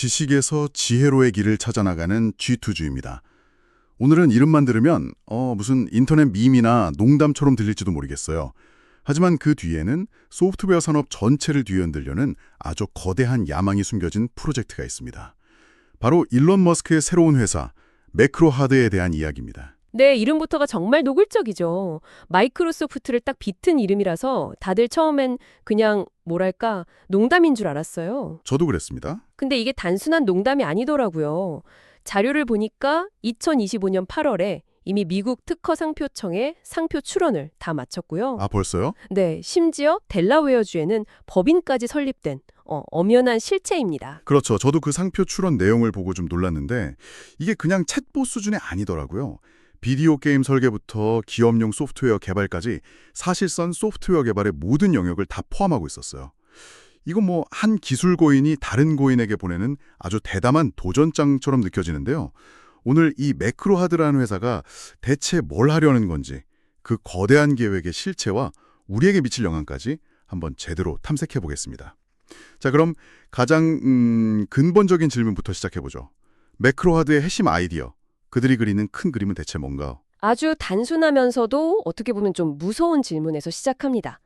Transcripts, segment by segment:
지식에서 지혜로의 길을 찾아나가는 G2주입니다. 오늘은 이름만 들으면 어 무슨 인터넷 밈이나 농담처럼 들릴지도 모르겠어요. 하지만 그 뒤에는 소프트웨어 산업 전체를 뒤흔들려는 아주 거대한 야망이 숨겨진 프로젝트가 있습니다. 바로 일론 머스크의 새로운 회사 매크로하드에 대한 이야기입니다. 네, 이름부터가 정말 노골적이죠. 마이크로소프트를 딱 비튼 이름이라서 다들 처음엔 그냥 뭐랄까 농담인 줄 알았어요. 저도 그랬습니다. 근데 이게 단순한 농담이 아니더라고요. 자료를 보니까 2025년 8월에 이미 미국 특허 상표청에 상표 출원을 다 마쳤고요. 아 벌써요? 네, 심지어 델라웨어주에는 법인까지 설립된 어, 엄연한 실체입니다. 그렇죠. 저도 그 상표 출원 내용을 보고 좀 놀랐는데 이게 그냥 챗봇 수준이 아니더라고요. 비디오 게임 설계부터 기업용 소프트웨어 개발까지 사실상 소프트웨어 개발의 모든 영역을 다 포함하고 있었어요. 이건 뭐 한 기술 고인이 다른 고인에게 보내는 아주 대담한 도전장처럼 느껴지는데요. 오늘 이 매크로하드라는 회사가 대체 뭘 하려는 건지 그 거대한 계획의 실체와 우리에게 미칠 영향까지 한번 제대로 탐색해 보겠습니다. 자, 그럼 가장 음, 근본적인 질문부터 시작해 보죠. 매크로하드의 핵심 아이디어, 그들이 그리는 큰 그림은 대체 뭔가요? 아주 단순하면서도 어떻게 보면 좀 무서운 질문에서 시작합니다.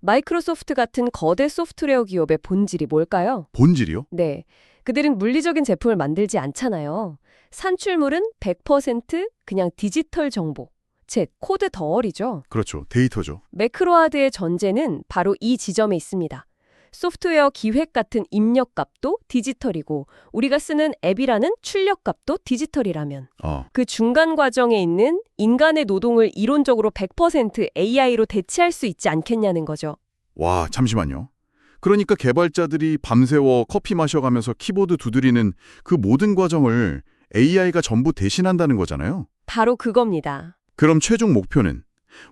마이크로소프트 같은 거대 소프트웨어 기업의 본질이 뭘까요? 본질이요? 네. 그들은 물리적인 제품을 만들지 않잖아요. 산출물은 100% 그냥 디지털 정보, 즉 코드 덩어리죠. 그렇죠. 데이터죠. 매크로하드의 전제는 바로 이 지점에 있습니다. 소프트웨어 기획 같은 입력값도 디지털이고 우리가 쓰는 앱이라는 출력값도 디지털이라면 어, 그 중간 과정에 있는 인간의 노동을 이론적으로 100% AI로 대체할 수 있지 않겠냐는 거죠. 와, 잠시만요. 그러니까 개발자들이 밤새워 커피 마셔가면서 키보드 두드리는 그 모든 과정을 AI가 전부 대신한다는 거잖아요. 바로 그겁니다. 그럼 최종 목표는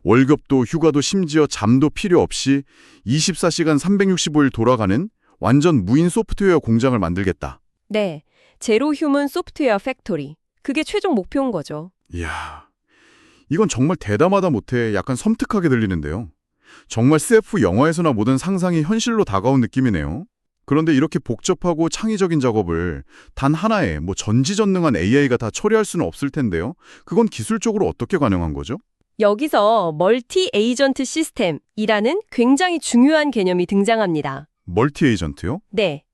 월급도 휴가도 심지어 잠도 필요 없이 24시간 365일 돌아가는 완전 무인 소프트웨어 공장을 만들겠다. 네. 제로 휴먼 소프트웨어 팩토리. 그게 최종 목표인 거죠. 이야, 이건 정말 대담하다 못해 약간 섬뜩하게 들리는데요. 정말 SF 영화에서나 보던 상상이 현실로 다가온 느낌이네요. 그런데 이렇게 복잡하고 창의적인 작업을 단 하나의 뭐 전지전능한 AI가 다 처리할 수는 없을 텐데요. 그건 기술적으로 어떻게 가능한 거죠? 여기서 멀티 에이전트 시스템이라는 굉장히 중요한 개념이 등장합니다. 멀티 에이전트요? 네.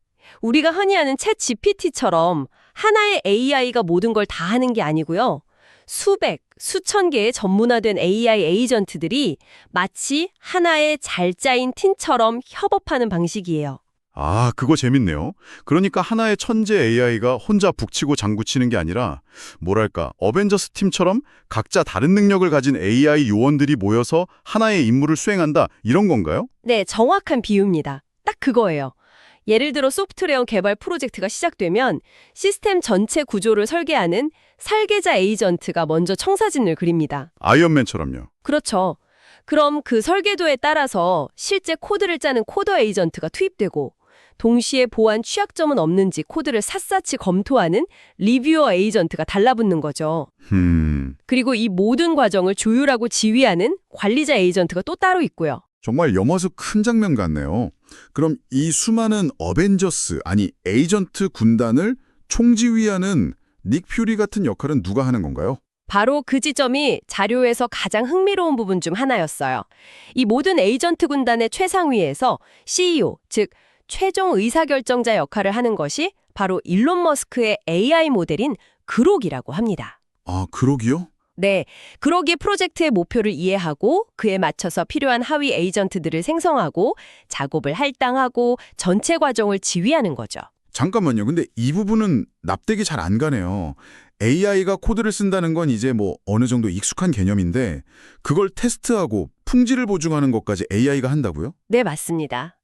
우리가 흔히 아는 챗 GPT처럼 하나의 AI가 모든 걸 다 하는 게 아니고요. 수백, 수천 개의 전문화된 AI 에이전트들이 마치 하나의 잘 짜인 팀처럼 협업하는 방식이에요. 아, 그거 재밌네요. 그러니까 하나의 천재 AI가 혼자 북치고 장구치는 게 아니라 뭐랄까 어벤져스 팀처럼 각자 다른 능력을 가진 AI 요원들이 모여서 하나의 임무를 수행한다 이런 건가요? 네, 정확한 비유입니다. 딱 그거예요. 예를 들어 소프트웨어 개발 프로젝트가 시작되면 시스템 전체 구조를 설계하는 설계자 에이전트가 먼저 청사진을 그립니다. 아이언맨처럼요. 그렇죠. 그럼 그 설계도에 따라서 실제 코드를 짜는 코더 에이전트가 투입되고 동시에 보안 취약점은 없는지 코드를 샅샅이 검토하는 리뷰어 에이전트가 달라붙는 거죠. 음, 그리고 이 모든 과정을 조율하고 지휘하는 관리자 에이전트가 또 따로 있고요. 정말 영화에서 큰 장면 같네요. 그럼 이 수많은 어벤져스 아니 에이전트 군단을 총지휘하는 닉 퓨리 같은 역할은 누가 하는 건가요? 바로 그 지점이 자료에서 가장 흥미로운 부분 중 하나였어요. 이 모든 에이전트 군단의 최상위에서 CEO, 즉 최종 의사결정자 역할을 하는 것이 바로 일론 머스크의 AI 모델인 그록이라고 합니다. 아, 그러기요? 네, 그록이 프로젝트의 목표를 이해하고 그에 맞춰서 필요한 하위 에이전트들을 생성하고 작업을 할당하고 전체 과정을 지휘하는 거죠. 잠깐만요. 근데 이 부분은 납득이 잘 안 가네요. AI가 코드를 쓴다는 건 이제 뭐 어느 정도 익숙한 개념인데 그걸 테스트하고 품질을 보증하는 것까지 AI가 한다고요? 네, 맞습니다.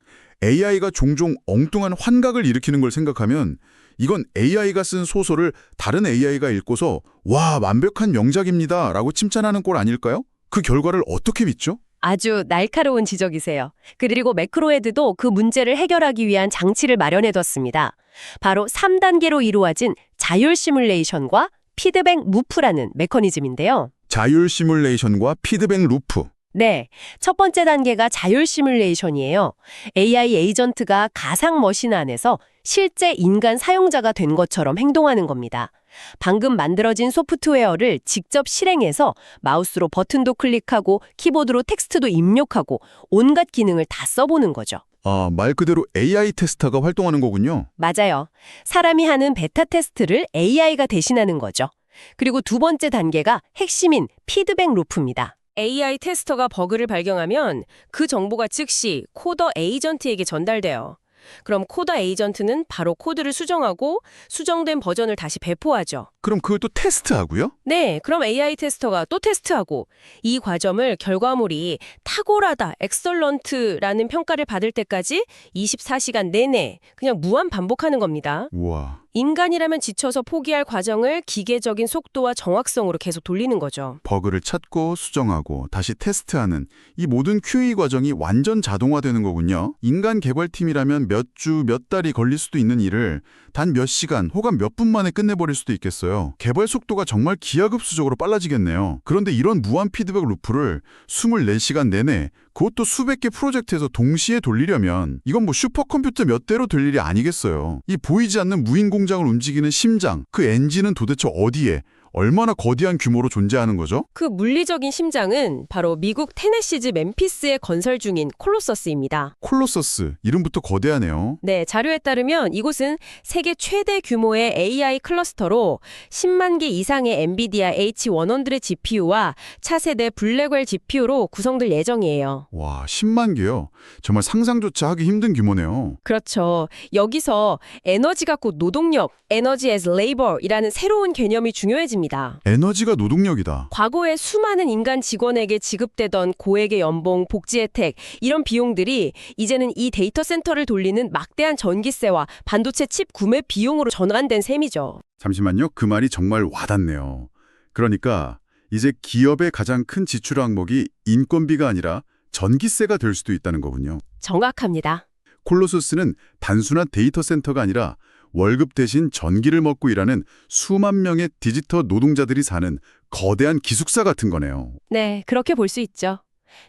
AI가 종종 엉뚱한 환각을 일으키는 걸 생각하면 이건 AI가 쓴 소설을 다른 AI가 읽고서 와 완벽한 명작입니다 라고 칭찬하는 꼴 아닐까요? 그 결과를 어떻게 믿죠? 아주 날카로운 지적이세요. 그리고 매크로헤드도 그 문제를 해결하기 위한 장치를 마련해뒀습니다. 바로 3단계로 이루어진 자율 시뮬레이션과 피드백 루프라는 메커니즘인데요. 자율 시뮬레이션과 피드백 루프 네. 첫 번째 단계가 자율 시뮬레이션이에요. AI 에이전트가 가상 머신 안에서 실제 인간 사용자가 된 것처럼 행동하는 겁니다. 방금 만들어진 소프트웨어를 직접 실행해서 마우스로 버튼도 클릭하고 키보드로 텍스트도 입력하고 온갖 기능을 다 써보는 거죠. 아, 말 그대로 AI 테스터가 활동하는 거군요. 맞아요. 사람이 하는 베타 테스트를 AI가 대신하는 거죠. 그리고 두 번째 단계가 핵심인 피드백 루프입니다. AI 테스터가 버그를 발견하면 그 정보가 즉시 코더 에이전트에게 전달돼요. 그럼 코더 에이전트는 바로 코드를 수정하고 수정된 버전을 다시 배포하죠. 그럼 그걸 또 테스트하고요? 네, 그럼 AI 테스터가 또 테스트하고 이 과정을 결과물이 탁월하다, 엑설런트라는 평가를 받을 때까지 24시간 내내 그냥 무한 반복하는 겁니다. 우와. 인간이라면 지쳐서 포기할 과정을 기계적인 속도와 정확성으로 계속 돌리는 거죠. 버그를 찾고 수정하고 다시 테스트하는 이 모든 QA 과정이 완전 자동화되는 거군요. 인간 개발팀이라면 몇 주, 몇 달이 걸릴 수도 있는 일을 단 몇 시간 혹은 몇 분 만에 끝내버릴 수도 있겠어요. 개발 속도가 정말 기하급수적으로 빨라지겠네요. 그런데 이런 무한 피드백 루프를 24시간 내내 그것도 수백 개 프로젝트에서 동시에 돌리려면 이건 뭐 슈퍼컴퓨터 몇 대로 될 일이 아니겠어요. 이 보이지 않는 무인 공장을 움직이는 심장, 그 엔진은 도대체 어디에 얼마나 거대한 규모로 존재하는 거죠? 그 물리적인 심장은 바로 미국 테네시즈 멤피스에 건설 중인 콜로서스입니다. 콜로서스, 이름부터 거대하네요. 네, 자료에 따르면 이곳은 세계 최대 규모의 AI 클러스터로 10만 개 이상의 엔비디아 H100 GPU와 차세대 블랙웰 GPU로 구성될 예정이에요. 와, 10만 개요. 정말 상상조차 하기 힘든 규모네요. 그렇죠. 여기서 에너지가 곧 노동력, 에너지 as labor이라는 새로운 개념이 중요해집니다. 에너지가 노동력이다. 과거에 수많은 인간 직원에게 지급되던 고액의 연봉, 복지 혜택 이런 비용들이 이제는 이 데이터 센터를 돌리는 막대한 전기세와 반도체 칩 구매 비용으로 전환된 셈이죠. 잠시만요. 그 말이 정말 와닿네요. 그러니까 이제 기업의 가장 큰 지출 항목이 인건비가 아니라 전기세가 될 수도 있다는 거군요. 정확합니다. 콜로서스는 단순한 데이터 센터가 아니라 월급 대신 전기를 먹고 일하는 수만 명의 디지털 노동자들이 사는 거대한 기숙사 같은 거네요. 네, 그렇게 볼 수 있죠.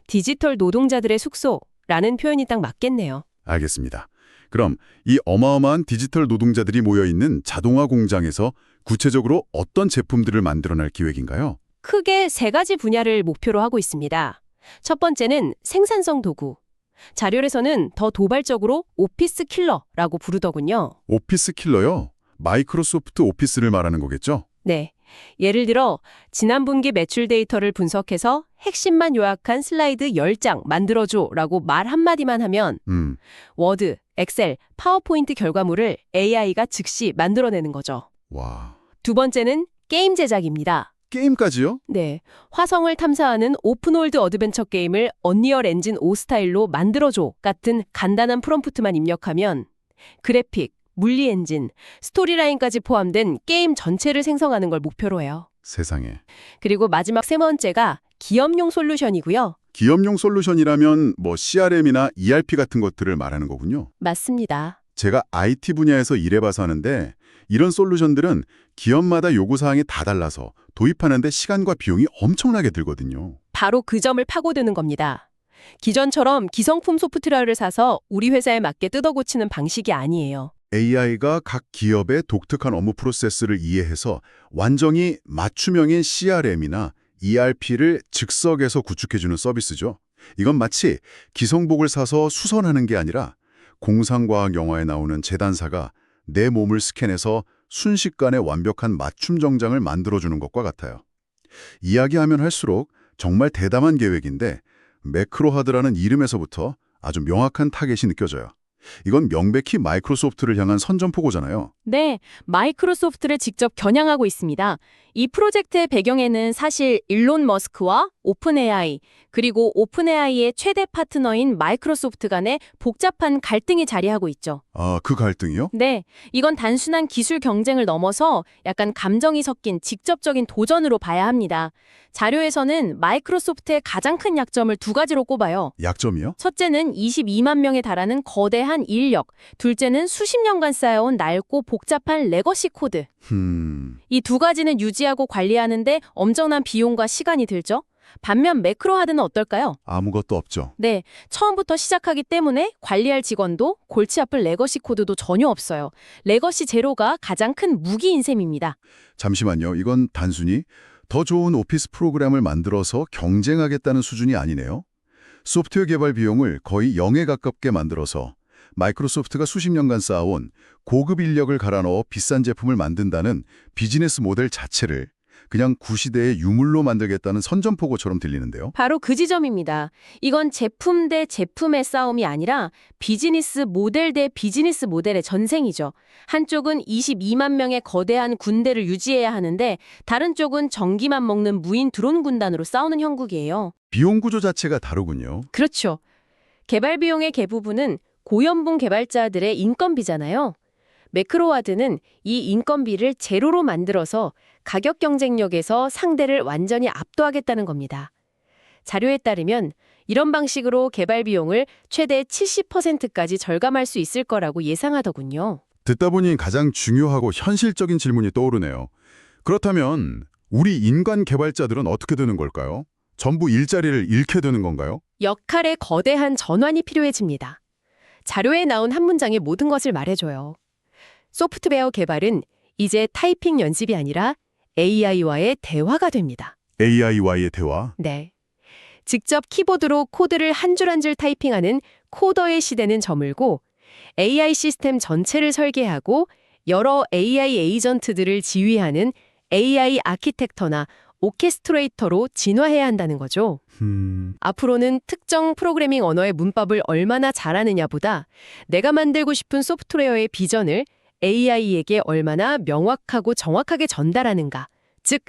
디지털 노동자들의 숙소라는 표현이 딱 맞겠네요. 알겠습니다. 그럼 이 어마어마한 디지털 노동자들이 모여 있는 자동화 공장에서 구체적으로 어떤 제품들을 만들어낼 기획인가요? 크게 세 가지 분야를 목표로 하고 있습니다. 첫 번째는 생산성 도구. 자료에서는 더 도발적으로 오피스 킬러라고 부르더군요. 오피스 킬러요? 마이크로소프트 오피스를 말하는 거겠죠? 네. 예를 들어 지난 분기 매출 데이터를 분석해서 핵심만 요약한 슬라이드 10장 만들어줘라고 말 한마디만 하면 음, 워드, 엑셀, 파워포인트 결과물을 AI가 즉시 만들어내는 거죠. 와. 두 번째는 게임 제작입니다. 게임까지요? 네. 화성을 탐사하는 오픈월드 어드벤처 게임을 언리얼 엔진 5 스타일로 만들어줘 같은 간단한 프롬프트만 입력하면 그래픽, 물리 엔진, 스토리라인까지 포함된 게임 전체를 생성하는 걸 목표로 해요. 세상에. 그리고 마지막 세 번째가 기업용 솔루션이고요. 기업용 솔루션이라면 뭐 CRM이나 ERP 같은 것들을 말하는 거군요. 맞습니다. 제가 IT 분야에서 일해봐서 하는데 이런 솔루션들은 기업마다 요구사항이 다 달라서 도입하는데 시간과 비용이 엄청나게 들거든요. 바로 그 점을 파고드는 겁니다. 기존처럼 기성품 소프트웨어를 사서 우리 회사에 맞게 뜯어 고치는 방식이 아니에요. AI가 각 기업의 독특한 업무 프로세스를 이해해서 완전히 맞춤형인 CRM이나 ERP를 즉석에서 구축해주는 서비스죠. 이건 마치 기성복을 사서 수선하는 게 아니라 공상과학 영화에 나오는 재단사가 내 몸을 스캔해서 순식간에 완벽한 맞춤 정장을 만들어주는 것과 같아요. 이야기하면 할수록 정말 대담한 계획인데 매크로하드라는 이름에서부터 아주 명확한 타겟이 느껴져요. 이건 명백히 마이크로소프트를 향한 선전포고잖아요. 네, 마이크로소프트를 직접 겨냥하고 있습니다. 이 프로젝트의 배경에는 사실 일론 머스크와 오픈 AI, 그리고 오픈 AI의 최대 파트너인 마이크로소프트 간의 복잡한 갈등이 자리하고 있죠. 아, 그 갈등이요? 네, 이건 단순한 기술 경쟁을 넘어서 약간 감정이 섞인 직접적인 도전으로 봐야 합니다. 자료에서는 마이크로소프트의 가장 큰 약점을 두 가지로 꼽아요. 약점이요? 첫째는 22만 명에 달하는 거대한 인력, 둘째는 수십 년간 쌓여온 낡고 복잡한 레거시 코드. 흠... 이두 가지는 유지 하고 관리하는데 엄청난 비용과 시간이 들죠. 반면 매크로하드는 어떨까요? 아무것도 없죠. 네, 처음부터 시작하기 때문에 관리할 직원도 골치 아플 레거시 코드도 전혀 없어요. 레거시 제로가 가장 큰 무기인 셈입니다. 잠시만요. 이건 단순히 더 좋은 오피스 프로그램을 만들어서 경쟁하겠다는 수준이 아니네요. 소프트웨어 개발 비용을 거의 0에 가깝게 만들어서 마이크로소프트가 수십 년간 쌓아온 고급 인력을 갈아 넣어 비싼 제품을 만든다는 비즈니스 모델 자체를 그냥 구시대의 유물로 만들겠다는 선전포고처럼 들리는데요. 바로 그 지점입니다. 이건 제품 대 제품의 싸움이 아니라 비즈니스 모델 대 비즈니스 모델의 전쟁이죠. 한쪽은 22만 명의 거대한 군대를 유지해야 하는데 다른 쪽은 전기만 먹는 무인 드론 군단으로 싸우는 형국이에요. 비용 구조 자체가 다르군요. 그렇죠. 개발 비용의 대부분은 고연봉 개발자들의 인건비잖아요. 매크로와드는 이 인건비를 제로로 만들어서 가격 경쟁력에서 상대를 완전히 압도하겠다는 겁니다. 자료에 따르면 이런 방식으로 개발 비용을 최대 70%까지 절감할 수 있을 거라고 예상하더군요. 듣다 보니 가장 중요하고 현실적인 질문이 떠오르네요. 그렇다면 우리 인간 개발자들은 어떻게 되는 걸까요? 전부 일자리를 잃게 되는 건가요? 역할의 거대한 전환이 필요해집니다. 자료에 나온 한 문장의 모든 것을 말해줘요. 소프트웨어 개발은 이제 타이핑 연습이 아니라 AI와의 대화가 됩니다. AI와의 대화. 네. 직접 키보드로 코드를 한 줄 한 줄 타이핑하는 코더의 시대는 저물고 AI 시스템 전체를 설계하고 여러 AI 에이전트들을 지휘하는 AI 아키텍터나 오케스트레이터로 진화해야 한다는 거죠. 음, 앞으로는 특정 프로그래밍 언어의 문법을 얼마나 잘하느냐보다 내가 만들고 싶은 소프트웨어의 비전을 AI에게 얼마나 명확하고 정확하게 전달하는가. 즉,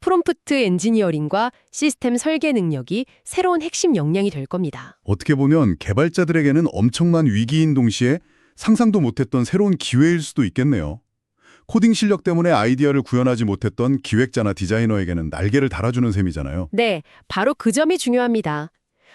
프롬프트 엔지니어링과 시스템 설계 능력이 새로운 핵심 역량이 될 겁니다. 어떻게 보면 개발자들에게는 엄청난 위기인 동시에 상상도 못했던 새로운 기회일 수도 있겠네요. 코딩 실력 때문에 아이디어를 구현하지 못했던 기획자나 디자이너에게는 날개를 달아주는 셈이잖아요. 네, 바로 그 점이 중요합니다.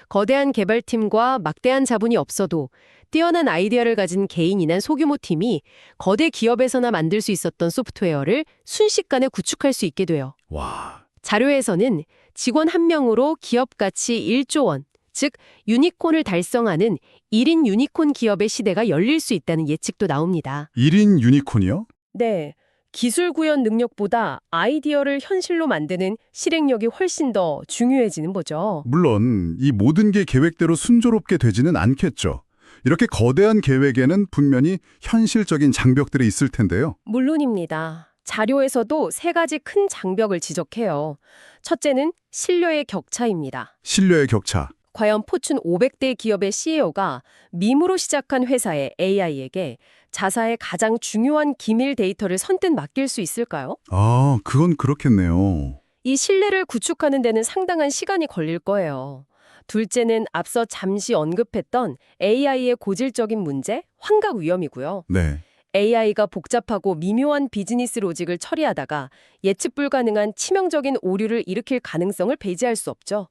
거대한 개발팀과 막대한 자본이 없어도 뛰어난 아이디어를 가진 개인이나 소규모 팀이 거대 기업에서나 만들 수 있었던 소프트웨어를 순식간에 구축할 수 있게 돼요. 와, 자료에서는 직원 한 명으로 기업 가치 1조 원, 즉 유니콘을 달성하는 1인 유니콘 기업의 시대가 열릴 수 있다는 예측도 나옵니다. 1인 유니콘이요? 네. 기술 구현 능력보다 아이디어를 현실로 만드는 실행력이 훨씬 더 중요해지는 거죠. 물론 이 모든 게 계획대로 순조롭게 되지는 않겠죠. 이렇게 거대한 계획에는 분명히 현실적인 장벽들이 있을 텐데요. 물론입니다. 자료에서도 세 가지 큰 장벽을 지적해요. 첫째는 신뢰의 격차입니다. 신뢰의 격차. 과연 포춘 500대 기업의 CEO가 밈으로 시작한 회사의 AI에게 자사의 가장 중요한 기밀 데이터를 선뜻 맡길 수 있을까요? 아, 그건 그렇겠네요. 이 신뢰를 구축하는 데는 상당한 시간이 걸릴 거예요. 둘째는 앞서 잠시 언급했던 AI의 고질적인 문제, 환각 위험이고요. 네. AI가 복잡하고 미묘한 비즈니스 로직을 처리하다가 예측 불가능한 치명적인 오류를 일으킬 가능성을 배제할 수 없죠.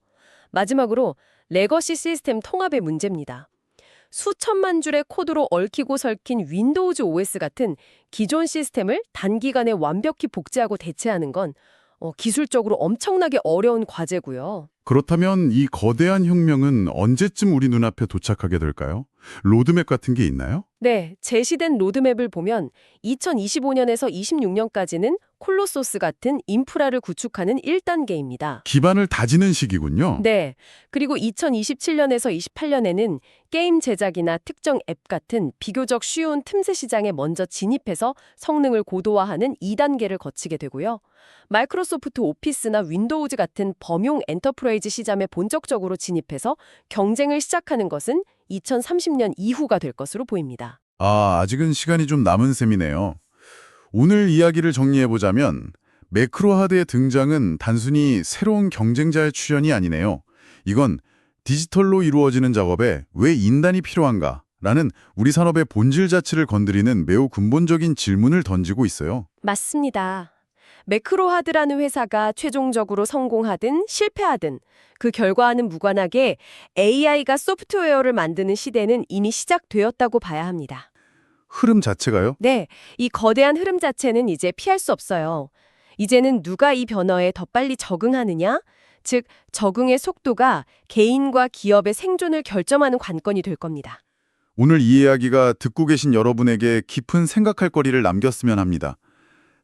마지막으로 레거시 시스템 통합의 문제입니다. 수천만 줄의 코드로 얽히고 설킨 윈도우즈 OS 같은 기존 시스템을 단기간에 완벽히 복제하고 대체하는 건 어, 기술적으로 엄청나게 어려운 과제고요. 그렇다면 이 거대한 혁명은 언제쯤 우리 눈앞에 도착하게 될까요? 로드맵 같은 게 있나요? 네, 제시된 로드맵을 보면 2025년에서 26년까지는 콜로소스 같은 인프라를 구축하는 1단계입니다. 기반을 다지는 시기군요. 네. 그리고 2027년에서 28년에는 게임 제작이나 특정 앱 같은 비교적 쉬운 틈새 시장에 먼저 진입해서 성능을 고도화하는 2단계를 거치게 되고요. 마이크로소프트 오피스나 윈도우즈 같은 범용 엔터프라이즈 시장에 본격적으로 진입해서 경쟁을 시작하는 것은 2030년 이후가 될 것으로 보입니다. 아, 아직은 시간이 좀 남은 셈이네요. 오늘 이야기를 정리해보자면 매크로 하드의 등장은 단순히 새로운 경쟁자의 출현이 아니네요. 이건 디지털로 이루어지는 작업에 왜 인단이 필요한가? 라는 우리 산업의 본질 자체를 건드리는 매우 근본적인 질문을 던지고 있어요. 맞습니다. 매크로하드라는 회사가 최종적으로 성공하든 실패하든 그 결과와는 무관하게 AI가 소프트웨어를 만드는 시대는 이미 시작되었다고 봐야 합니다. 흐름 자체가요? 네, 이 거대한 흐름 자체는 이제 피할 수 없어요. 이제는 누가 이 변화에 더 빨리 적응하느냐, 즉 적응의 속도가 개인과 기업의 생존을 결정하는 관건이 될 겁니다. 오늘 이 이야기가 듣고 계신 여러분에게 깊은 생각할 거리를 남겼으면 합니다.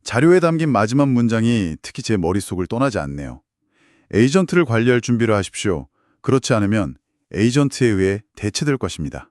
자료에 담긴 마지막 문장이 특히 제 머릿속을 떠나지 않네요. 에이전트를 관리할 준비를 하십시오. 그렇지 않으면 에이전트에 의해 대체될 것입니다.